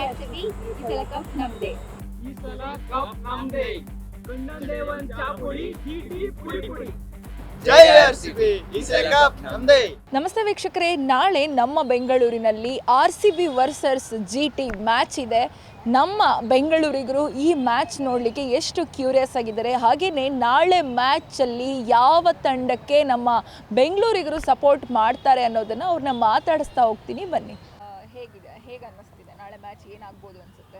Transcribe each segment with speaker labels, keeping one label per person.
Speaker 1: ಈ ಸಲ ಕಪ್ ನಮ್ದೇ.
Speaker 2: ಈ ಸಲ ಕಪ್ ನಮ್ದೇ. ಕಣ್ಣಂದೇ ಒಂದ್ ಚಾಪುಡಿ ಚೀಟಿ ಪುಡಿ ಪುಡಿ.
Speaker 3: ನಮಸ್ತೆ ವೀಕ್ಷಕರೇ ನಾಳೆ ನಮ್ಮ ಬೆಂಗಳೂರಿನಲ್ಲಿ R C B versus G T match ಇದೆ. ನಮ್ಮ ಬೆಂಗಳೂರಿಗರು ಈ ಮ್ಯಾಚ್ ನೋಡಲಿಕ್ಕೆ ಎಷ್ಟು ಕ್ಯೂರಿಯಸ್ ಆಗಿದ್ದಾರೆ. ಹಾಗೆಯೇ ನಾಳೆ ಮ್ಯಾಚಲ್ಲಿ ಯಾವ ತಂಡಕ್ಕೆ ನಮ್ಮ ಬೆಂಗಳೂರಿಗರು ಸಪೋರ್ಟ್ ಮಾಡ್ತಾರೆ ಅನ್ನೋದನ್ನು ಅವ್ರನ್ನ ಮಾತಾಡಿಸ್ತಾ ಹೋಗ್ತೀನಿ. ಬನ್ನಿ. ಹೇಗಿದೆ ಹೇಗೆ ಮ್ಯಾಚ್ ಏನಾಗ್ಬೋದು ಅನ್ಸುತ್ತೆ?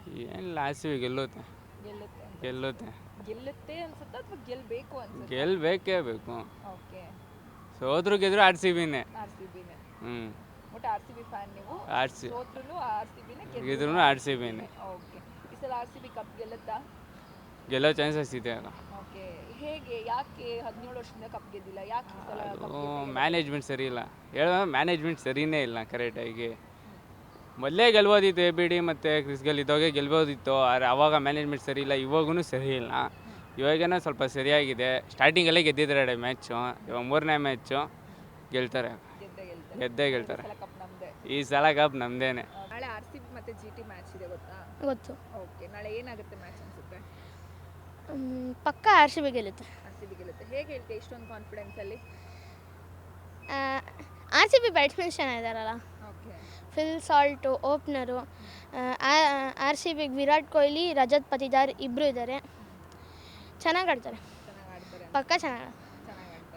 Speaker 4: C B ಗೆಲ್ಲುತ್ತೆ.
Speaker 3: ಗೆಲ್ಲುತ್ತೆ
Speaker 4: ಗೆಲ್ಲುತ್ತೆ.
Speaker 3: ಗೆಲ್ಲುತ್ತೆ ಅನ್ಸುತ್ತೆ ಅಥವಾ ಗೆಲ್ಲಬೇಕು ಅನ್ಸುತ್ತೆ?
Speaker 4: ಗೆಲ್ಬೇಕೇ ಬೇಕು.
Speaker 3: ಓಕೆ.
Speaker 4: ಸೋದ್ರು ಗೆದ್ರು ಆರ್ ಸಿ ಬಿನೇ.
Speaker 3: ಆರ್ ಸಿ ಬಿನೇ.
Speaker 4: ಹ್ಞೂ
Speaker 3: ಒಟ್ಟು ಆರ್ ಸಿ ಬಿ ಫ್ಯಾನ್ ನೀವು?
Speaker 4: R C.
Speaker 3: ಸೋತ್ರು ಆರ್ ಸಿ ಬಿನೇ
Speaker 4: ಗೆದ್ರು ಆರ್ ಸಿ ಬಿನೇ.
Speaker 3: ಓಕೆ. ಈ ಸಲ ಆರ್ ಸಿ ಬಿ ಕಪ್ ಗೆಲ್ಲುತ್ತಾ?
Speaker 4: ಗೆಲ್ಲೋ ಚಾನ್ಸಸ್ ಇದೆ ಅಲ್ಲ.
Speaker 3: ಓಕೆ. ಹೇಗೆ ಯಾಕೆ ಹದಿನೇಳು ವರ್ಷದಿಂದ ಕಪ್ ಗೆದ್ದಿಲ್ಲ? ಯಾಕೆ ಈ ಸಲ
Speaker 4: ಅದು ಮ್ಯಾನೇಜ್ಮೆಂಟ್ ಸರಿ ಇಲ್ಲ. ಹೇಳೋ ಮ್ಯಾನೇಜ್ಮೆಂಟ್ ಸರಿನೇ ಇಲ್ಲ ಕರೆಕ್ಟಾಗಿ ಮೊದಲೇ ಗೆಲ್ಬೋದಿತ್ತು ಎ ಬಿ ಡಿ ಮತ್ತು ಕ್ರಿಸ್ ಗೆಲ್ ಇದ್ದಾಗೆ ಗೆಲ್ಬೋದಿತ್ತು ಆದರೆ ಅವಾಗ ಮ್ಯಾನೇಜ್ಮೆಂಟ್ ಸರಿ ಇಲ್ಲ ಇವಾಗೂ ಸರಿ ಇಲ್ಲ. ಇವಾಗೇನೋ ಸ್ವಲ್ಪ ಸರಿಯಾಗಿದೆ. ಸ್ಟಾರ್ಟಿಂಗಲ್ಲೇ ಗೆದ್ದಿದ್ದಾರೆ ಮ್ಯಾಚು ಇವಾಗ ಮೂರನೇ ಮ್ಯಾಚು ಗೆಲ್ತಾರೆ.
Speaker 3: ಗೆದ್ದೆ ಗೆಲ್ತಾರೆ.
Speaker 4: ಗೆದ್ದೇ ಗೆಲ್ತಾರೆ.
Speaker 3: ಈ ಸಲ ಕಪ್ ನಮ್ದೆ.
Speaker 4: ಈ ಸಲ ಕಪ್ ನಮ್ದೇನೆ.
Speaker 3: ನಾಳೆ ಆರ್ ಸಿ ಬಿ ಮತ್ತೆ ಜಿ ಟಿ ಮ್ಯಾಚ್ ಇದೆ ಗೊತ್ತಾ?
Speaker 5: ಗೊತ್ತು.
Speaker 3: ಓಕೆ ನಾಳೆ ಏನಾಗುತ್ತೆ ಮ್ಯಾಚ್ ಅನ್ಸುತ್ತೆ?
Speaker 5: ಪಕ್ಕ ಆರ್ ಸಿ ಬಿ ಗೆಲ್ಲುತ್ತೆ.
Speaker 3: ಆರ್ ಸಿ ಬಿ ಗೆಲ್ಲುತ್ತೆ. ಹೇಗೆ ಹೇಳ್ತೀವಿ ಇಷ್ಟೊಂದು ಕಾನ್ಫಿಡೆನ್ಸಲ್ಲಿ
Speaker 5: R C B batsmen ಚೆನ್ನಾಗಿದ್ದಾರಲ್ಲ. Phil Salt opener R C ಬಿಗೆ ವಿರಾಟ್ ಕೊಹ್ಲಿ ರಜತ್ ಪತಿದಾರ್ ಇಬ್ಬರು ಇದ್ದಾರೆ ಚೆನ್ನಾಗಿ ಆಡ್ತಾರೆ. ಪಕ್ಕ ಚೆನ್ನಾಗಿ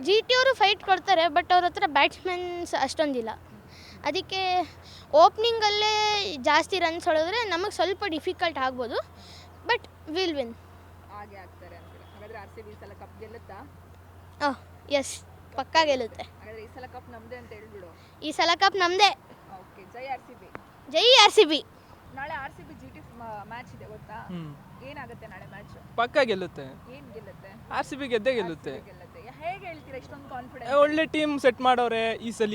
Speaker 5: ಜಿ ಟಿ ಅವರು ಫೈಟ್ ಕೊಡ್ತಾರೆ ಬಟ್ ಅವ್ರ ಹತ್ರ ಬ್ಯಾಟ್ಸ್ಮನ್ಸ್ ಅಷ್ಟೊಂದಿಲ್ಲ. ಅದಕ್ಕೆ ಓಪ್ನಿಂಗಲ್ಲೇ ಜಾಸ್ತಿ ರನ್ಸ್ ಹೊಡೆದ್ರೆ ನಮಗೆ ಸ್ವಲ್ಪ ಡಿಫಿಕಲ್ಟ್ ಆಗ್ಬೋದು ಬಟ್ ವಿಲ್ ವಿನ್.
Speaker 3: ಹಾಗೆ ಆಗ್ತಾರೆ ಹಾಗಾದ್ರೆ ಆರ್ ಸಿ ಬಿ ಈ ಸಲ ಕಪ್ ಗೆಲ್ಲುತ್ತಾ?
Speaker 5: ಓಹ್ ಎಸ್ ಪಕ್ಕ ಗೆಲ್ಲುತ್ತೆ.
Speaker 3: ಹಾಗಾದ್ರೆ ಈ ಸಲ ಕಪ್ ನಮ್ದೇ ಅಂತ ಹೇಳ್ಬಿಡು.
Speaker 5: ಈ ಸಲ ಕಪ್ ನಮ್ಮದೇ
Speaker 3: ಜೈ ಆರ್ ಸಿ ಬಿ
Speaker 5: ಜೈ ಆರ್ ಸಿ ಬಿ
Speaker 3: ನಾಳೆ R C B G T match ಇದೆ ಗೊತ್ತಾ? ಏನಾಗುತ್ತೆ ನಾಳೆ ಮ್ಯಾಚ್
Speaker 2: ಪಕ್ಕ ಗೆಲ್ಲುತ್ತೆ?
Speaker 3: ಏನ್ ಗೆಲ್ಲುತ್ತೆ?
Speaker 2: ಆರ್ ಸಿ ಬಿ ಗೆದ್ದೇ ಗೆಲ್ಲುತ್ತೆ.
Speaker 3: ಗೆಲ್ಲುತ್ತೆ ಹೇಗೆ ಹೇಳ್ತೀರಾ ಇಷ್ಟೊಂದು
Speaker 2: ಏ,
Speaker 3: ಕಾನ್ಫಿಡೆನ್ಸ್
Speaker 2: ಒಳ್ಳೆ ಟೀಮ್ ಸೆಟ್ ಮಾಡವ್ರೆ ಈ ಸಲ.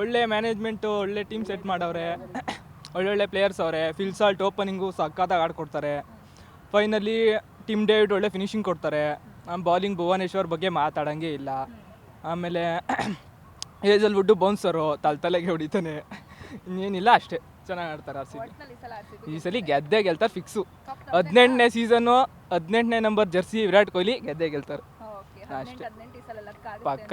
Speaker 2: ಒಳ್ಳೆ ಮ್ಯಾನೇಜ್ಮೆಂಟು ಒಳ್ಳೆ ಟೀಮ್ ಸೆಟ್ ಮಾಡವ್ರೆ ಒಳ್ಳೊಳ್ಳೆ ಪ್ಲೇಯರ್ಸ್ ಅವರೇ. ಫಿಲ್ಸಾಲ್ಟ್ ಓಪನಿಂಗು ಸಕ್ಕತ್ತಾಗಿ ಆಡ್ಕೊಡ್ತಾರೆ. ಫೈನಲಿ ಟೀಮ್ ಡೇವಿಡ್ ಒಳ್ಳೆ ಫಿನಿಶಿಂಗ್ ಕೊಡ್ತಾರೆ. ಬಾಲಿಂಗ್ ಭುವನೇಶ್ವರ್ ಬಗ್ಗೆ ಮಾತಾಡಂಗೆ ಇಲ್ಲ. ಆಮೇಲೆ ಏಜಲ್ ವುಡ್ಡು ಬೌನ್ಸರು ತಲೆ ತಲೆಗೆ ಹೊಡಿತಾನೆ. ಇನ್ನೇನಿಲ್ಲ ಅಷ್ಟೇ. ಚೆನ್ನಾಗಿ ಆಡ್ತಾರೆ ಆರ್ ಸಿ ಬಿ.
Speaker 3: ಒಟ್ನಲ್ಲಿ ಈ ಸಲ ಗೆದ್ದೆ ಸಿ
Speaker 2: ಈ ಸಲ ಗೆದ್ದೇ ಗೆಲ್ತಾರೆ ಫಿಕ್ಸು ಹದಿನೆಂಟನೇ ಸೀಸನ್ನು ಹದಿನೆಂಟನೇ ನಂಬರ್ ಜರ್ಸಿ ವಿರಾಟ್ ಕೊಹ್ಲಿ ಗೆದ್ದೇ ಗೆಲ್ತಾರೆ.
Speaker 3: ಓಕೆ
Speaker 2: ಅಷ್ಟೇ.
Speaker 3: ಹದಿನೆಂಟು ಹದಿನೆಂಟು ಈ ಸಲ ಲಕ್
Speaker 2: ಪಕ್ಕ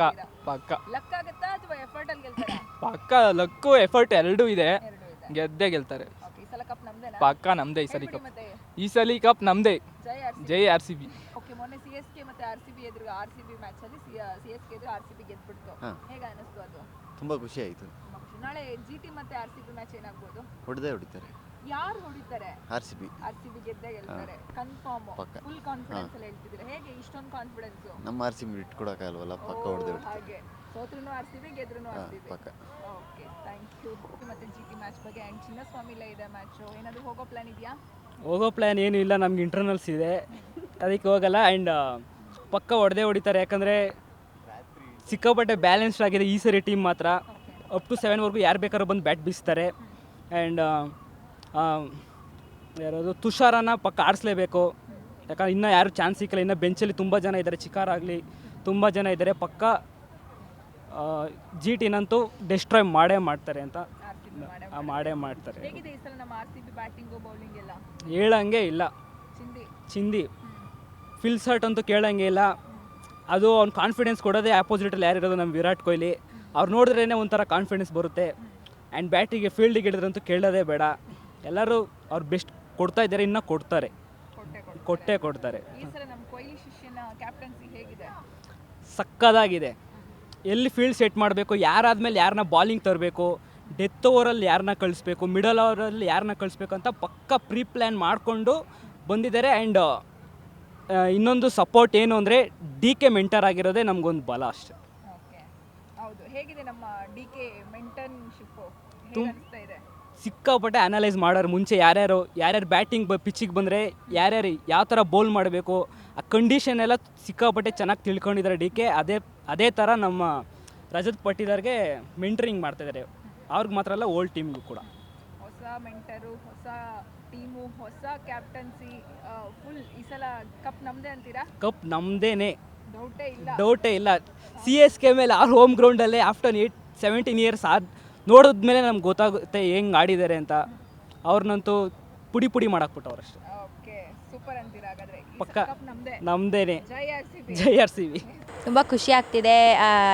Speaker 2: ಪಕ್ಕ.
Speaker 3: ಲಕ್ ಆಗುತ್ತಾ ಅಥವಾ ಎಫರ್ಟ್ ಅಲ್ಲಿ ಗೆಲ್ತಾರಾ?
Speaker 2: ಪಕ್ಕ ಲಕ್ಕು ಎಫರ್ಟ್ ಎರಡೂ ಇದೆ.
Speaker 3: ಎರಡು ಇದೆ.
Speaker 2: ಗೆದ್ದೇ ಗೆಲ್ತಾರೆ.
Speaker 3: ಓಕೆ ಈ ಸಲ ಕಪ್ ನಮ್ದೇನಾ?
Speaker 2: ಪಕ್ಕ ನಮ್ದೇ ಈ ಸಲ
Speaker 3: ಹೇಳ್ಬಿಡಿ
Speaker 2: ಕಪ್
Speaker 3: ಮತ್ತೆ.
Speaker 2: ಈ ಸಲ ಕಪ್ ನಮ್ದೇ.
Speaker 3: ಜೈ ಆರ್ ಸಿ
Speaker 2: ಜೈ ಆರ್ ಸಿ ಬಿ.
Speaker 3: ಓಕೆ ಮೊನ್ನೆ ಸಿ ಎಸ್ ಕೆ ಮತ್ತೆ ಆರ್ ಸಿ ಬಿ ಎದುರು ಆರ್ ಸಿ ಬಿ ಮ್ಯಾಚ್ ಅಲ್ಲಿ ಸಿ ಎಸ್ ಕೆ ಎದುರು ಆರ್ ಸಿ ಬಿ ಗೆದ್ಬಿಡ್ತು.
Speaker 6: ಹಾ.
Speaker 3: ಹೇಗೆ ಅನಿಸ್ತು ಅದು?
Speaker 6: ತುಂಬಾ ಖುಷಿ ಆಯ್ತು.
Speaker 3: ತುಂಬಾ. ನಾಳೆ ಜಿ ಟಿ ಮತ್ತೆ ಆರ್ ಸಿ ಬಿ ಮ್ಯಾಚ್ ಏನಾಗ್ಬೋದು?
Speaker 6: ಹೊಡೆದೇ ಹೊಡಿತಾರೆ.
Speaker 3: ಯಾರು ಹೊಡಿತಾರೆ?
Speaker 6: R C B
Speaker 3: R C B ಗೆದ್ದೇ ಗೆಲ್ತಾರೆ. ಕನ್ಫರ್ಮ್
Speaker 6: ಪಕ್ಕ.
Speaker 3: ಫುಲ್ ಕಾನ್ಫಿಡೆನ್ಸ್ ಅಲ್ಲಿ ಹೇಳ್ತಿದ್ದೀರಾ? ಹೇಗೆ ಇಷ್ಟೊಂದು ಕಾನ್ಫಿಡೆನ್ಸ್
Speaker 6: ನಮ್ಮ ಆರ್ ಸಿ ಬಿ ಬಿಟ್ಕೊಡಕ್ಕಾಗಲ್ವಲ್ಲ ಪಕ್ಕ ಹೊಡೆದೇ ಹೊಡಿತಾರೆ.
Speaker 3: ಹಾಗೆ. ಸೋತ್ರುನು ಆರ್ ಸಿ ಬಿ ಗೆದ್ರುನು
Speaker 6: ಹಾ
Speaker 3: ಆರ್ ಸಿ ಬಿ
Speaker 6: ಪಕ್ಕ.
Speaker 3: ಓಕೆ ಥ್ಯಾಂಕ್ ಯು ಮತ್ತೆ ಜಿ ಟಿ ಮ್ಯಾಚ್ ಬಗ್ಗೆ ಆ್ಯಂಡ್ ಚಿನ್ನಸ್ವಾಮಿಲ ಇದೆ ಮ್ಯಾಚು ಏನಾದರೂ ಹೋಗೋ ಪ್ಲಾನ್ ಇದೆಯಾ?
Speaker 7: ಹೋಗೋ ಪ್ಲ್ಯಾನ್ ಏನೂ ಇಲ್ಲ ನಮ್ಗೆ ಇಂಟರ್ನಲ್ಸ್ ಇದೆ. ಅದಕ್ಕೆ ಹೋಗಲ್ಲ ಆ್ಯಂಡ್ ಪಕ್ಕ ಹೊಡೆದೇ ಹೊಡಿತಾರೆ. ಯಾಕಂದರೆ ಸಿಕ್ಕಾಪಟ್ಟೆ ಬ್ಯಾಲೆನ್ಸ್ಡ್ ಆಗಿದೆ ಈ ಸರಿ ಟೀಮ್ ಮಾತ್ರ. ಅಪ್ ಟು ಸೆವೆನ್ವರೆಗೂ ಯಾರು ಬೇಕಾದ್ರೂ ಬಂದು ಬ್ಯಾಟ್ ಬೀಸ್ತಾರೆ. ಆ್ಯಂಡ್ ಯಾರಾದ್ರು ತುಷಾರನ ಪಕ್ಕ ಆಡಿಸ್ಲೇಬೇಕು. ಯಾಕಂದ್ರೆ ಇನ್ನೂ ಯಾರು ಚಾನ್ಸ್ ಸಿಕ್ಕಿಲ್ಲ. ಇನ್ನೂ ಬೆಂಚಲ್ಲಿ ತುಂಬ ಜನ ಇದ್ದಾರೆ ಚಿಕಾರ ಆಗಲಿ ತುಂಬ ಜನ ಇದ್ದಾರೆ ಪಕ್ಕ ಜಿ ಟಿನಂತೂ ಡಿಸ್ಟ್ರಾಯ್ ಮಾಡೇ ಮಾಡ್ತಾರೆ ಅಂತ.
Speaker 3: ಮಾಡೇ
Speaker 7: ಮಾಡ್ತಾರೆ. ಹೇಳಂಗೆ ಇಲ್ಲ.
Speaker 3: ಚಿಂದಿ?
Speaker 7: ಚಿಂದಿ. ಫಿಲ್ ಸರ್ಟ್ ಅಂತೂ ಕೇಳಂಗೆ ಇಲ್ಲ. ಅದು ಅವ್ನು ಕಾನ್ಫಿಡೆನ್ಸ್ ಕೊಡೋದೇ ಆಪೋಸಿಟಲ್ಲಿ ಯಾರಿರೋದು? ನಮ್ಮ ವಿರಾಟ್ ಕೊಹ್ಲಿ. ಅವ್ರು ನೋಡಿದ್ರೇ ಒಂಥರ ಕಾನ್ಫಿಡೆನ್ಸ್ ಬರುತ್ತೆ. ಆ್ಯಂಡ್ ಬ್ಯಾಟಿಗೆ ಫೀಲ್ಡಿಗೆ ಹಿಡಿದ್ರಂತೂ ಕೇಳೋದೇ ಬೇಡ. ಎಲ್ಲರೂ ಅವ್ರು ಬೆಸ್ಟ್ ಕೊಡ್ತಾ ಇದ್ದಾರೆ ಇನ್ನೂ ಕೊಡ್ತಾರೆ.
Speaker 3: ಕೊಟ್ಟೆ
Speaker 7: ಕೊಡ್ತಾರೆ. ಸಕ್ಕದಾಗಿದೆ. ಎಲ್ಲಿ ಫೀಲ್ಡ್ ಸೆಟ್ ಮಾಡಬೇಕು ಯಾರಾದ್ಮೇಲೆ ಯಾರನ್ನ ಬಾಲಿಂಗ್ ತರಬೇಕು ಡೆತ್ ಓವರಲ್ಲಿ ಯಾರನ್ನ ಕಳಿಸ್ಬೇಕು ಮಿಡಲ್ ಓವರಲ್ಲಿ ಯಾರನ್ನ ಕಳಿಸ್ಬೇಕು ಅಂತ ಪಕ್ಕ ಪ್ರೀ ಪ್ಲ್ಯಾನ್ ಮಾಡಿಕೊಂಡು ಬಂದಿದ್ದಾರೆ. ಆ್ಯಂಡ್ ಇನ್ನೊಂದು ಸಪೋರ್ಟ್ ಏನು ಅಂದರೆ ಡಿ ಕೆ ಮೆಂಟರ್ ಆಗಿರೋದೇ ನಮಗೊಂದು ಬಲ ಅಷ್ಟೆ.
Speaker 3: ಹೇಗಿದೆ ನಮ್ಮ ಡಿ ಕೆ ಮೆಂಟನ್ಶಿಪ್ಪು? ಹೇಗೆ
Speaker 7: ತುಂ-
Speaker 3: ಅನಿಸ್ತಾ ಇದೆ?
Speaker 7: ಸಿಕ್ಕಾಪಟ್ಟೆ ಅನಲೈಸ್ ಮಾಡೋರು ಮುಂಚೆ ಯಾರ್ಯಾರು ಯಾರ್ಯಾರು ಬ್ಯಾಟಿಂಗ್ ಬ ಪಿಚ್ಚಿಗೆ ಬಂದರೆ ಯಾರ್ಯಾರು ಯಾವ ಥರ ಬೌಲ್ ಮಾಡಬೇಕು ಆ ಕಂಡೀಷನ್ ಎಲ್ಲ ಸಿಕ್ಕಾಪಟ್ಟೆ ಚೆನ್ನಾಗಿ ತಿಳ್ಕೊಂಡಿದ್ದಾರೆ ಡಿ ಕೆ. ಅದೇ ಅದೇ ಥರ ನಮ್ಮ ರಜತ್ ಪಟ್ಟಿದಾರ್ಗೆ ಮೆಂಟ್ರಿಂಗ್ ಮಾಡ್ತಾಯಿದ್ದಾರೆ ಅವ್ರಿಗೆ ಮಾತ್ರ ಅಲ್ಲ ಓಲ್ಡ್ ಟೀಮ್ಗೂ ಕೂಡ.
Speaker 3: ಹೊಸ ಮೆಂಟರು ಹೊಸ ಟೀಮು ಹೊಸ ಕ್ಯಾಪ್ಟನ್ಸಿ ಫುಲ್ ಈ ಸಲ ಕಪ್ ನಮ್ದೇ ಅಂತೀರಾ?
Speaker 7: ಕಪ್ ನಮ್ಮದೇನೆ
Speaker 3: ಡೌಟೇ ಇಲ್ಲ.
Speaker 7: ಡೌಟೇ ಇಲ್ಲ. ಸಿ ಎಸ್ ಕೆ ಮೇಲೆ ಆ ಹೋಮ್ ಗ್ರೌಂಡಲ್ಲೇ ಆಫ್ಟರ್ ಏಟ್ ಸೆವೆಂಟೀನ್ ಇಯರ್ಸ್ ಆದ ನೋಡಿದ್ಮೇಲೆ ನಮ್ಗೆ ಗೊತ್ತಾಗುತ್ತೆ ಹೆಂಗೆ ಆಡಿದ್ದಾರೆ ಅಂತ. ಅವ್ರನ್ನಂತೂ ಪುಡಿ ಪುಡಿ ಮಾಡಾಕ್ಬಿಟ್ಟವ್ರು ಅಷ್ಟೇ.
Speaker 3: ಓಕೆ ಸೂಪರ್ ಅಂತೀರಾ ಹಾಗಾದ್ರೆ? ಈ
Speaker 7: ಪಕ್ಕ.
Speaker 3: ಕಪ್ ನಮ್ದೇ.
Speaker 7: ನಮ್ದೇನೆ.
Speaker 3: ಜೈ ಆರ್ ಸಿ ಬಿ.
Speaker 8: ತುಂಬ ಖುಷಿ ಆಗ್ತಿದೆ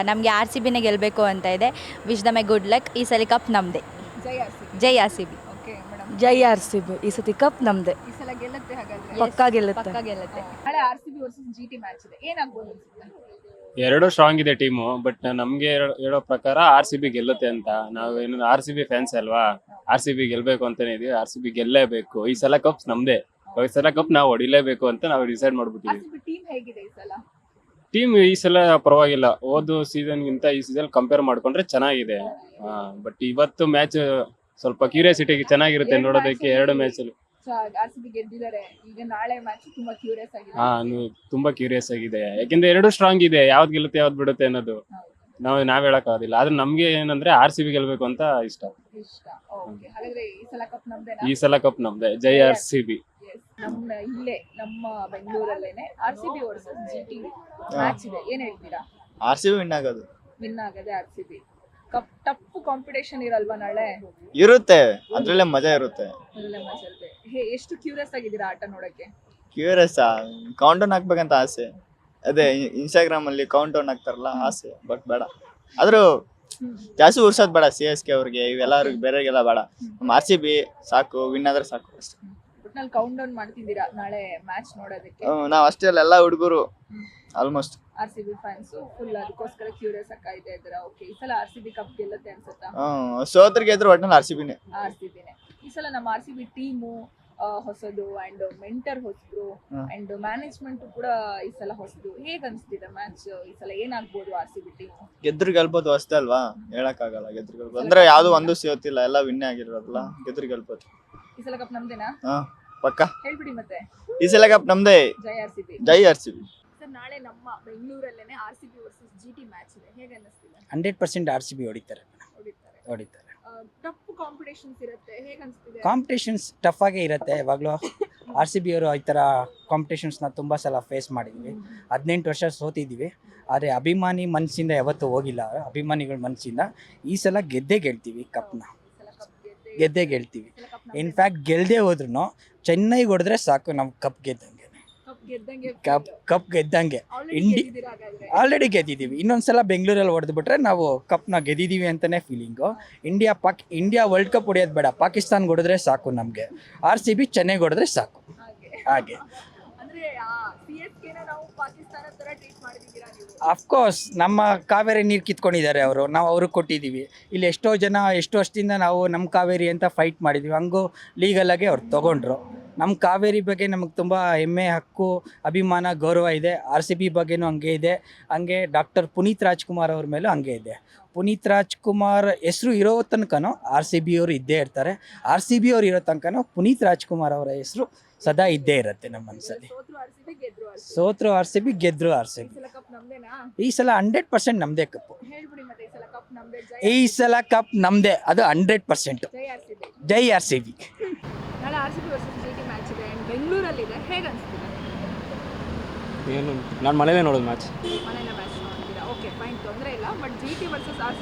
Speaker 8: ನಮಗೆ ಆರ್ ಸಿ ಬಿನೇ ಗೆಲ್ಲಬೇಕು ಅಂತ ಇದೆ. Wish the my good luck ಈ ಸಲ ಕಪ್ ನಮ್ಮದೇ
Speaker 3: ಜೈ ಆರ್ ಸಿ ಬಿ.
Speaker 8: ಜೈ ಆರ್ ಸಿ ಬಿ.
Speaker 9: ಈ ಸತಿ ಕಪ್ ನಮ್ದೆ.
Speaker 3: ಈ ಸಲ ಗೆಲ್ಲುತ್ತೆ ಹಾಗಾದ್ರೆ?
Speaker 9: ಪಕ್ಕಾ ಗೆಲ್ಲುತ್ತೆ.
Speaker 8: ಪಕ್ಕ ಗೆಲ್ಲುತ್ತೆ.
Speaker 3: ನಾಳೆ R C B versus G T match ಇದೆ. ಏನಾಗ್ಬೋದು ಅನ್ಸುತ್ತೆ?
Speaker 10: ಎರಡು ಸ್ಟ್ರಾಂಗ್ ಇದೆ ಟೀಮು ಬಟ್ ನಮ್ಗೆ ಹೇಳೋ- ಹೇಳೋ ಪ್ರಕಾರ ಆರ್ ಸಿ ಬಿ ಗೆಲ್ಲುತ್ತೆ ಅಂತ. ನಾವು ಏನು ಆರ್ ಸಿ ಬಿ ಫ್ಯಾನ್ಸ್ ಅಲ್ವಾ? ಆರ್ ಸಿ ಬಿ ಗೆಲ್ಬೇಕು ಅಂತಾನೆ ಇದೀವಿ. ಆರ್ ಸಿ ಬಿ ಗೆಲ್ಲೇಬೇಕು. ಈ ಸಲ ಕಪ್ ನಮ್ದೇ. ಈ ಸಲ ಕಪ್ ನಾವು ಹೊಡಿಲೇಬೇಕು ಅಂತ ನಾವು ಡಿಸೈಡ್
Speaker 3: ಆರ್
Speaker 10: ಮಾಡ್ಬಿಟ್ಟಿದೀವಿ
Speaker 3: ಸಿ ಬಿ ಟೀಮ್ ಹೇಗಿದೆ ಈ ಸಲ?
Speaker 10: ಟೀಮ್ ಈ ಸಲ ಪರವಾಗಿಲ್ಲ. ಹೋದ ಸೀಸನ್ಗಿಂತ ಈ ಸೀಸನ್ ಕಂಪೇರ್ ಮಾಡ್ಕೊಂಡ್ರೆ ಚೆನ್ನಾಗಿದೆ. ಬಟ್ ಇವತ್ತು ಮ್ಯಾಚ್ ಸ್ವಲ್ಪ ಕ್ಯೂರಿಯಾಸಿಟಿ ಚೆನ್ನಾಗಿರುತ್ತೆ
Speaker 3: ಎರಡ್
Speaker 10: ನೋಡೋದಕ್ಕೆ ಎರಡು
Speaker 3: ಅಲ್ಲಿ
Speaker 10: ಮ್ಯಾಚ್ ಅಲ್ಲಿ.
Speaker 3: ಆರ್ ಸಿ ಬಿ ಗೆದ್ದಿದ್ದಾರೆ. ಈಗ ನಾಳೆ ಮ್ಯಾಚ್ ತುಂಬಾ ಕ್ಯೂರಿಯಸ್ ಆಗಿದೆ.
Speaker 10: ಹಾ ತುಂಬಾ ಕ್ಯೂರಿಯಸ್ ಆಗಿದೆ. ಯಾಕೆಂದ್ರೆ ಎರಡು ಸ್ಟ್ರಾಂಗ್ ಇದೆ. ಯಾವ್ದು ಗೆಲ್ಲುತ್ತೆ ಯಾವ್ದು ಬಿಡುತ್ತೆ ಅನ್ನೋದು. ನಾವು ನಾವ್ ಹೇಳಕ್ ಆಗೋದಿಲ್ಲ ಆದ್ರೆ ನಮ್ಗೆ ಏನಂದ್ರೆ ಆರ್ ಸಿ ಬಿ ಗೆಲ್ಬೇಕು ಅಂತ ಇಷ್ಟ.
Speaker 3: ಇಷ್ಟ. ಓಕೆ ಹಾಗಾದ್ರೆ ಈ ಸಲ ಕಪ್ ನಮ್ದೇ
Speaker 10: ಈ ಸಲ ಕಪ್ ನಮ್ದೆ. ಜೈ ಆರ್ ಸಿ ಬಿ
Speaker 3: ನಮ್ಮ ಇಲ್ಲೇ ನಮ್ಮ ಬೆಂಗಳೂರಲ್ಲೇನೆ R C B versus G T match ಇದೆ. ಏನ್ ಹೇಳ್ತೀರಾ?
Speaker 6: ಆರ್ ಸಿ ಬಿ ವಿನ್ ಆಗೋದು.
Speaker 3: ವಿನ್ ಆಗದೆ R C B tough competition ಇರಲ್ವಾ ನಾಳೆ?
Speaker 6: ಇರುತ್ತೆ ಅದ್ರಲ್ಲೇ ಮಜಾ ಇರುತ್ತೆ.
Speaker 3: ಹೇ ಎಷ್ಟು ಕ್ಯೂರಿಯಸ್ ಆಗಿದ್ದೀರಾ ಆಟ ನೋಡಕ್ಕೆ?
Speaker 6: ಕ್ಯೂರಿಯಸ್ ಕೌಂಟ್ ಡೌನ್ ಹಾಕ್ಬೇಕಂತ ಆಸೆ. ಅದೇ ಇನ್ಸ್ಟಾಗ್ರಾಮ್ ಅಲ್ಲಿ ಕೌಂಟ್ ಡೌನ್ ಹಾಕ್ತಾರಲ್ಲ ಆಸೆ ಬಟ್ ಬೇಡ. ಆದ್ರೂ ಜಾಸ್ತಿ ಉರ್ಸೋದ್ ಬೇಡ ಸಿ ಎಸ್ ಕೆ ಅವ್ರಿಗೆ ಇವೆಲ್ಲರಿಗೆ ಬೇರೆಗೆಲ್ಲ ಬೇಡ. ನಮ್ಮ ಆರ್ ಸಿ ಬಿ ಸಾಕು ವಿನ್ ಆದ್ರೆ ಸಾಕು ಅಷ್ಟೇ.
Speaker 3: ಒಟ್ನಲ್ಲಿ ಕೌಂಟ್ ಡೌನ್ ಮಾಡ್ತಿದ್ದೀರಾ ನಾಳೆ ಮ್ಯಾಚ್ ನೋಡೋದಕ್ಕೆ?
Speaker 6: ನಾವ್ ಅಷ್ಟೇ ಅಲ್ಲ ಎಲ್ಲ ಹುಡುಗರು. Almost
Speaker 3: R C B fans full ಅದಕ್ಕೋಸ್ಕರ ಕ್ಯೂರಿಯಸ್ ಆಗ್ತಾ ಇದ್ದೀರಾ? ಓಕೆ ಈ ಸಲ ಆರ್ ಸಿ ಬಿ ಕಪ್ ಗೆಲ್ಲುತ್ತೆ ಅನ್ಸುತ್ತಾ?
Speaker 6: ಸೋತ್ರ ಗೆದ್ರು ಒಟ್ನಲ್ಲಿ ಆರ್ ಸಿ ಬಿನೇ
Speaker 3: ಆರ್ ಸಿ ಬಿನೇ ಈ ಸಲ ನಮ್ಮ ಆರ್ ಸಿ ಬಿ ಟೀಮು ಹೊಸದು ಅಂಡ್ ಮೆಂಟರ್
Speaker 6: ಹೊಸದು
Speaker 3: ಅಂಡ್ ಮ್ಯಾನೇಜ್ಮೆಂಟ್ ಕೂಡ ಈ ಸಲ ಹೊಸದು. ಹೇಗ್ ಅನ್ಸ್ತಿದೆ ಮ್ಯಾಚ್ ಈ ಸಲ ಏನಾಗ್ಬೋದು ಆರ್ ಸಿ ಬಿ ಟೀಮ್
Speaker 6: ಗೆದ್ರು ಗೆಲ್ಬೋದು ಅಷ್ಟೇ ಅಲ್ವಾ? ಹೇಳಕ್ ಆಗಲ್ಲ ಗೆದ್ರು ಗೆಲ್ಬೋದು ಅಂದ್ರೆ ಯಾವ್ದು ಒಂದು ಸಿಗೋತಿಲ್ಲ ಎಲ್ಲ ವಿನ್ ಆಗಿರೋದಲ್ಲ ಗೆದ್ರು ಗೆಲ್ಬೋದು
Speaker 3: ಈ ಸಲ ಕಪ್ ನಮ್ದೇನಾ?
Speaker 6: ಪಕ್ಕ?
Speaker 3: ಹೇಳ್ಬಿಡಿ ಮತ್ತೆ.
Speaker 6: ಈ ಸಲ ಕಪ್ ನಮ್ದೇ.
Speaker 3: ಜೈ ಆರ್ ಸಿ ಬಿ.
Speaker 6: ಜೈ ಆರ್ ಸಿ ಬಿ.
Speaker 3: ಸರ್ ನಾಳೆ ನಮ್ಮ ಬೆಂಗಳೂರಲ್ಲೇನೆ R C B versus G T match ಇದೆ. ಹೇಗೆ ಅನ್ನಿಸ್ತಿದೆ?
Speaker 11: Hundred percent R C B ಹೊಡಿತಾರೆ
Speaker 3: ಹೊಡಿತಾರೆ.
Speaker 11: ಹೊಡಿತಾರೆ.
Speaker 3: ಟಫ್ ಕಾಂಪಿಟೇಷನ್ಸ್ ಇರುತ್ತೆ. ಹೇಗೆ ಅನ್ಸ್ತಿದೆ
Speaker 11: ಕಾಂಪಿಟೇಷನ್ಸ್ ಟಫ್ ಆಗೇ ಇರುತ್ತೆ. ಯಾವಾಗಲೂ ಆರ್ ಸಿ ಬಿ ಅವರು ಈ ಥರ ಕಾಂಪಿಟೇಷನ್ಸ್ನ ತುಂಬ ಸಲ ಫೇಸ್ ಮಾಡಿದ್ವಿ. ಹದಿನೆಂಟು ವರ್ಷ ಸೋತಿದ್ದೀವಿ ಆದರೆ ಅಭಿಮಾನಿ ಮನಸ್ಸಿಂದ ಯಾವತ್ತೂ ಹೋಗಿಲ್ಲ. ಅಭಿಮಾನಿಗಳ ಮನಸ್ಸಿಂದ ಈ ಸಲ ಗೆದ್ದೇ ಗೆಲ್ತೀವಿ ಕಪ್ನ
Speaker 3: ಗೆದ್ದೆ
Speaker 11: ಗೆಲ್ತೀವಿ. ಇನ್ಫ್ಯಾಕ್ಟ್ ಗೆಲ್ಲದೆ ಹೋದ್ರು ಚೆನ್ನೈಗೆ ಹೊಡೆದ್ರೆ ಸಾಕು ನಾವು ಕಪ್ ಗೆದ್ದಂಗೆ.
Speaker 3: ಕಪ್
Speaker 11: ಕಪ್ ಗೆದ್ದಂಗೆ. ಇಂಡಿ- ಆಲ್ರೆಡಿ ಗೆದ್ದಿದ್ದೀವಿ. ಇನ್ನೊಂದ್ಸಲ ಬೆಂಗಳೂರಲ್ಲಿ ಹೊಡೆದು ಬಿಟ್ರೆ ನಾವು ಕಪ್ನ ಗೆದ್ದಿದ್ದೀವಿ ಅಂತಲೇ feeling India Pak India world cup ಹೊಡೆಯೋದು ಬೇಡ. ಪಾಕಿಸ್ತಾನ್ ಹೊಡೆದ್ರೆ ಸಾಕು ನಮಗೆ. ಆರ್ ಸಿ ಬಿ ಚೆನ್ನೈಗೆ ಹೊಡೆದ್ರೆ ಸಾಕು.
Speaker 3: ಹಾಗೆ.
Speaker 11: ಅಫ್ಕೋರ್ಸ್ ನಮ್ಮ ಕಾವೇರಿ ನೀರು ಕಿತ್ಕೊಂಡಿದ್ದಾರೆ ಅವರು. ನಾವು ಅವ್ರಿಗೆ ಕೊಟ್ಟಿದ್ದೀವಿ. ಇಲ್ಲಿ ಎಷ್ಟೋ ಜನ, ಎಷ್ಟು ವರ್ಷದಿಂದ ನಾವು ನಮ್ಮ ಕಾವೇರಿ ಅಂತ ಫೈಟ್ ಮಾಡಿದ್ದೀವಿ ಹಂಗೂ ಲೀಗಲಾಗೆ ಅವ್ರು ತೊಗೊಂಡ್ರು. ನಮ್ಮ ಕಾವೇರಿ ಬಗ್ಗೆ ನಮಗೆ ತುಂಬ ಹೆಮ್ಮೆ, ಹಕ್ಕು, ಅಭಿಮಾನ, ಗೌರವ ಇದೆ. ಆರ್ ಸಿ ಬಿ ಬಗ್ಗೆನೂ ಹಂಗೆ ಇದೆ. ಹಂಗೆ ಡಾಕ್ಟರ್ ಪುನೀತ್ ರಾಜ್ಕುಮಾರ್ ಅವ್ರ ಮೇಲೂ ಹಂಗೆ ಇದೆ. ಪುನೀತ್ ರಾಜ್ಕುಮಾರ್ ಹೆಸರು ಇರೋ ತನಕನೂ ಆರ್ ಸಿ ಬಿ ಅವರು ಇದ್ದೇ ಇರ್ತಾರೆ. ಆರ್ ಸಿ ಬಿ ಅವ್ರು ಇರೋ ತನಕನೂ ಪುನೀತ್ ರಾಜ್ಕುಮಾರ್ ಅವರ ಹೆಸರು ಸದಾ ಇದ್ದೇ ಇರುತ್ತೆ ನಮ್ಮ ಮನಸ್ಸಲ್ಲಿ
Speaker 3: ಸೋತ್ರು ಆರ್ ಸಿ ಬಿ ಗೆದ್ರು ಆರ್ ಸಿ
Speaker 11: ಬಿ
Speaker 3: ಈ ಸಲ ಕಪ್ ನಮ್ದೇನಾ?
Speaker 11: ಈ ಸಲ ಹಂಡ್ರೆಡ್ ಪರ್ಸೆಂಟ್ ನಮ್ದೇ ಕಪ್ಪು
Speaker 3: ಹೇಳ್ಬಿಡಿ ಮತ್ತೆ ಈ ಸಲ ಕಪ್ ನಮ್ದೇ. ಜೈ
Speaker 11: ಈ ಸಲ ಕಪ್ ನಮ್ಮದೇ ಅದು ಹಂಡ್ರೆಡ್ ಪರ್ಸೆಂಟ್
Speaker 3: ಜೈ ಆರ್ ಸಿ ಬಿ
Speaker 4: ಏನು? ನಾನು ಮನೇಲೇ ನೋಡೋದು ಮ್ಯಾಚ್
Speaker 3: ಮನೆಯ ಮ್ಯಾಚ್ ನೋಡ್ತೀರಾ? ಓಕೆ ಫೈನ್ ತೊಂದರೆ ಇಲ್ಲ. But G versus R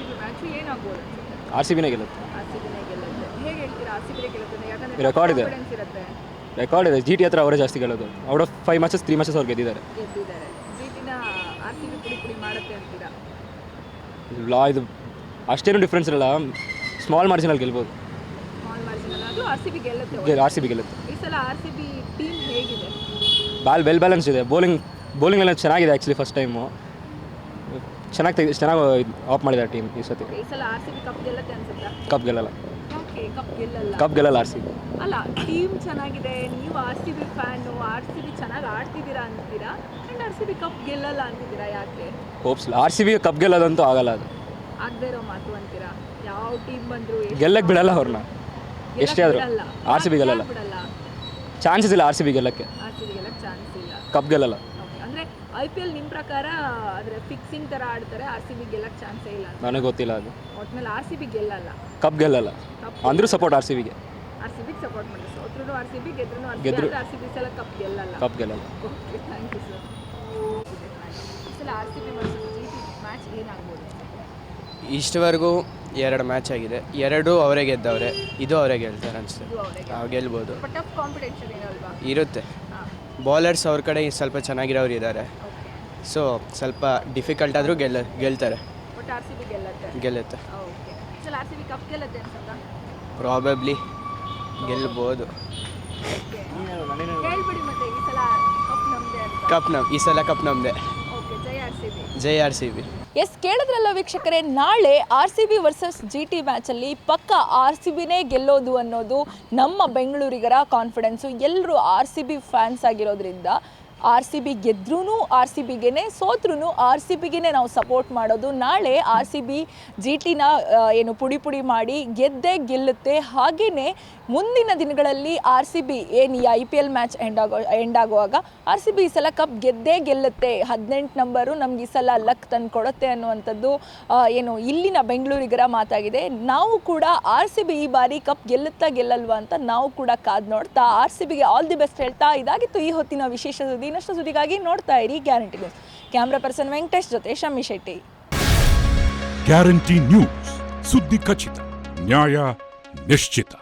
Speaker 3: C
Speaker 4: ಬಿನೇ ಗೆಲ್ಲುತ್ತೆ. ರೆಕಾರ್ಡ್ ಇದೆ. ರೆಕಾರ್ಡ್ ಇದೆ. ಜಿ ಟಿ ಹತ್ರ ಅವರೇ ಜಾಸ್ತಿ ಗೆಲ್ಲೋದು out of five matches three matches ಅವ್ರು ಗೆದ್ದಿದ್ದಾರೆ.
Speaker 3: ಗೆದ್ದಿದ್ದಾರೆ. ಜಿ ಟಿನ ಆರ್ ಸಿ ಬಿ ಪುಡಿ ಪುಡಿ ಮಾಡುತ್ತೆ ಅಂತೀರಾ?
Speaker 4: ಲಾ ಇದು ಅಷ್ಟೇನು ಡಿಫ್ರೆನ್ಸ್ ಇರಲ್ಲ. ಸ್ಮಾಲ್ ಮಾರ್ಜಿನಲ್ಲಿ ಗೆಲ್ಬೋದು.
Speaker 3: ಸ್ಮಾಲ್ ಮಾರ್ಜಿನ್ ಅದು ಆರ್ ಸಿ ಬಿ ಗೆಲ್ಲುತ್ತೆ
Speaker 4: ಆರ್ ಸಿ ಬಿ ಗೆಲ್ಲುತ್ತೆ.
Speaker 3: ಈ ಸಲ ಆರ್ ಸಿ ಬಿ ಟೀಮ್ ಹೇಗಿದೆ?
Speaker 4: ಬಾಲ್ ವೆಲ್ ಬ್ಯಾಲೆನ್ಸ್ ಇದೆ. ಬೌಲಿಂಗ್ ಬೌಲಿಂಗ್ ಎಲ್ಲ ಚೆನ್ನಾಗಿದೆ ಆ್ಯಕ್ಚುಲಿ ಫಸ್ಟ್ ಟೈಮು ಚೆನ್ನಾಗಿ ತೆಗೆ ಚೆನ್ನಾಗಿ ಆಫ್ ಮಾಡಿದ್ದಾರೆ ಟೀಮ್ ಈ ಸತಿ.
Speaker 3: ಈ ಸಲ ಆರ್ ಸಿ ಬಿ ಕಪ್ ಗೆಲ್ಲುತ್ತೆ ಅನ್ಸುತ್ತಾ?
Speaker 4: ಕಪ್ ಗೆಲ್ಲಲ್ಲ.
Speaker 3: ಕಪ್ ಗೆಲ್ಲಲ್ಲ.
Speaker 4: ಕಪ್ ಗೆಲ್ಲಲ್ಲ ಆರ್ ಸಿ ಬಿ.
Speaker 3: ಅಲ್ಲ ಟೀಮ್ ಚೆನ್ನಾಗಿದೆ ನೀವು R C B fan R C B ಚೆನ್ನಾಗಿ ಆಡ್ತಿದ್ದೀರಾ ಅಂತೀರಾ? And R C B cup ಗೆಲ್ಲಲ್ಲ ಅಂತಿದ್ದೀರಾ ಯಾಕೆ?
Speaker 4: Hopes R C B cup ಗೆಲ್ಲೋದಂತೂ ಆಗಲ್ಲ ಅದು.
Speaker 3: ಆಗದೆ ಇರೋ ಮಾತು ಅಂತೀರಾ? ಯಾವ ಟೀಮ್ ಬಂದ್ರು
Speaker 4: ಗೆಲ್ಲಕ್ಕೆ ಬಿಡಲ್ಲ ಅವ್ರನ್ನ. ಎಷ್ಟೇ ಆದ್ರೂ. ಬಿ ಗೆಲ್ಲಲ್ಲ.
Speaker 3: ಬಿಡಲ್ಲ?
Speaker 4: ಚಾನ್ಸಸ್ ಇಲ್ಲ ಆರ್ ಸಿ ಬಿ ಗೆಲ್ಲಕ್ಕೆ.
Speaker 3: ಆರ್ ಸಿ ಬಿ ಗೆಲ್ಲಕ್ಕೆ ಚಾನ್ಸ್ ಇಲ್ಲ.
Speaker 4: ಕಪ್ ಗೆಲ್ಲಲ್ಲ.
Speaker 3: ಐ ಪಿ ಎಲ್ ನಿಮ್ಮ ಪ್ರಕಾರ ಆದರೆ ಫಿಕ್ಸಿಂಗ್ ಥರ ಆಡ್ತಾರೆ ಆರ್ ಸಿ ಬಿ ಗೆಲ್ಲಕ್ಕೆ ಚಾನ್ಸೇ ಇಲ್ಲ ಅಂತ?
Speaker 4: ನನಗೆ ಗೊತ್ತಿಲ್ಲ ಅದು.
Speaker 3: ಒಟ್ನಲ್ಲಿ ಆರ್ ಸಿ ಬಿ ಗೆಲ್ಲಲ್ಲ?
Speaker 4: ಕಪ್ ಗೆಲ್ಲಲ್ಲ. ಅಂದ್ರೂ ಸಪೋರ್ಟ್ ಆರ್ ಸಿ ಬಿಗೆ
Speaker 3: ಆರ್ ಸಿ ಬಿ ಸಪೋರ್ಟ್ ಮಾಡಿ ಸೋತ್ರೂ ಆರ್ ಸಿ ಬಿ ಗೆದ್ರೂ ಆರ್ ಸಿ
Speaker 4: ಗೆದ್ರು.
Speaker 3: ಬಿ ಆರ್ ಸಿ ಬಿ ಸಲ ಕಪ್ ಗೆಲ್ಲಲ್ಲ?
Speaker 4: ಕಪ್ ಗೆಲ್ಲಲ್ಲ.
Speaker 3: ಓಕೆ ಥ್ಯಾಂಕ್ ಯು ಸರ್ ಸಲ R C B versus G T match ಏನಾಗ್ಬೋದು?
Speaker 12: ಇಷ್ಟವರೆಗೂ ಎರಡು ಮ್ಯಾಚ್ ಆಗಿದೆ. ಎರಡು ಅವರೇ ಗೆದ್ದವ್ರೆ. ಇದು ಅವರೇ ಗೆಲ್ತಾರೆ ಅನಿಸುತ್ತೆ. ಗೆಲ್ಬಹುದು ಗೆಲ್ಬೋದು. ಇರುತ್ತೆ. ಬೌಲರ್ಸ್ ಅವ್ರ ಕಡೆ ಸ್ವಲ್ಪ ಚೆನ್ನಾಗಿರೋರು ಇದ್ದಾರೆ. ಸೊ ಸ್ವಲ್ಪ ಡಿಫಿಕಲ್ಟ್ ಆದರೂ ಗೆಲ್ಲ ಗೆಲ್ತಾರೆ.
Speaker 3: ಬಟ್ ಆರ್ ಸಿ ಬಿ ಗೆಲ್ಲತ್ತೆ?
Speaker 12: ಗೆಲ್ಲುತ್ತೆ.
Speaker 3: ಓಕೆ ಸಲ ಆರ್ ಸಿ ಬಿ ಕಪ್ ಗೆಲ್ಲತ್ತೆ ಅನ್ಸುತ್ತಾ?
Speaker 12: ಪ್ರಾಬಬ್ಲಿ ಗೆಲ್ಬೋದು.
Speaker 3: ಹೇಳ್ಬಿಡಿ ಮತ್ತೆ ಈ ಸಲ ಕಪ್ ನಮ್ದೆ ಅಂತ.
Speaker 12: ಕಪ್ ನಮ್ ಈ ಸಲ ಕಪ್ ನಮ್ದೆ.
Speaker 3: ಓಕೆ ಜೈ ಆರ್ ಸಿ ಬಿ
Speaker 12: ಜೈ ಆರ್ ಸಿ ಬಿ
Speaker 3: ಎಸ್, ಕೇಳಿದ್ರಲ್ಲ ವೀಕ್ಷಕರೇ, ನಾಳೆ R C B versus G T ಮ್ಯಾಚಲ್ಲಿ ಪಕ್ಕ ಆರ್ ಸಿ ಬಿನೇ ಗೆಲ್ಲೋದು ಅನ್ನೋದು ನಮ್ಮ ಬೆಂಗಳೂರಿಗರ ಕಾನ್ಫಿಡೆನ್ಸು ಎಲ್ಲರೂ ಆರ್ ಸಿ ಬಿ ಫ್ಯಾನ್ಸ್ ಆಗಿರೋದ್ರಿಂದ ಆರ್ ಸಿ ಬಿ ಗೆದ್ರೂ ಆರ್ ಸಿ ಬಿಗೆನೆ ಸೋತ್ರೂ ಆರ್ ಸಿ ಬಿಗೆನೆ ನಾವು ಸಪೋರ್ಟ್ ಮಾಡೋದು. ನಾಳೆ ಆರ್ ಸಿ ಬಿ ಜಿ ಟಿನ ಏನು ಪುಡಿ ಪುಡಿ ಮಾಡಿ ಗೆದ್ದೇ ಗೆಲ್ಲುತ್ತೆ. ಹಾಗೆಯೇ ಮುಂದಿನ ದಿನಗಳಲ್ಲಿ ಆರ್ ಸಿ ಬಿ ಏನು ಈ I P L match end ಆಗೋ ಎಂಡ್ ಆಗುವಾಗ ಆರ್ ಸಿ ಬಿ ಈ ಸಲ ಕಪ್ ಗೆದ್ದೇ ಗೆಲ್ಲುತ್ತೆ. ಹದಿನೆಂಟು ನಂಬರು ನಮ್ಗೆ ಈ ಸಲ ಲಕ್ ತಂದು ಕೊಡುತ್ತೆ ಅನ್ನುವಂಥದ್ದು ಏನು ಇಲ್ಲಿನ ಬೆಂಗಳೂರಿಗರ ಮಾತಾಗಿದೆ. ನಾವು ಕೂಡ ಆರ್ ಸಿ ಬಿ ಈ ಬಾರಿ ಕಪ್ ಗೆಲ್ಲುತ್ತಾ ಗೆಲ್ಲಲ್ವಾ ಅಂತ ನಾವು ಕೂಡ ಕಾದ್ ನೋಡ್ತಾ ಆರ್ ಸಿ ಬಿಗೆ ಆಲ್ ದಿ ಬೆಸ್ಟ್ ಹೇಳ್ತಾ ಇದಾಗಿತ್ತು ಈ ಹೊತ್ತಿನ ವಿಶೇಷ ಸುದ್ದಿ. ಇನ್ನಷ್ಟು ಸುದ್ದಿಗಾಗಿ ನೋಡ್ತಾ ಇರಿ guarantee news. Camera person Venkatesh ಜೊತೆ ಶಮ್ಮಿ ಶೆಟ್ಟಿ.
Speaker 13: Guarantee news. ಸುದ್ದಿ ಖಚಿತ, ನ್ಯಾಯ ನಿಶ್ಚಿತ.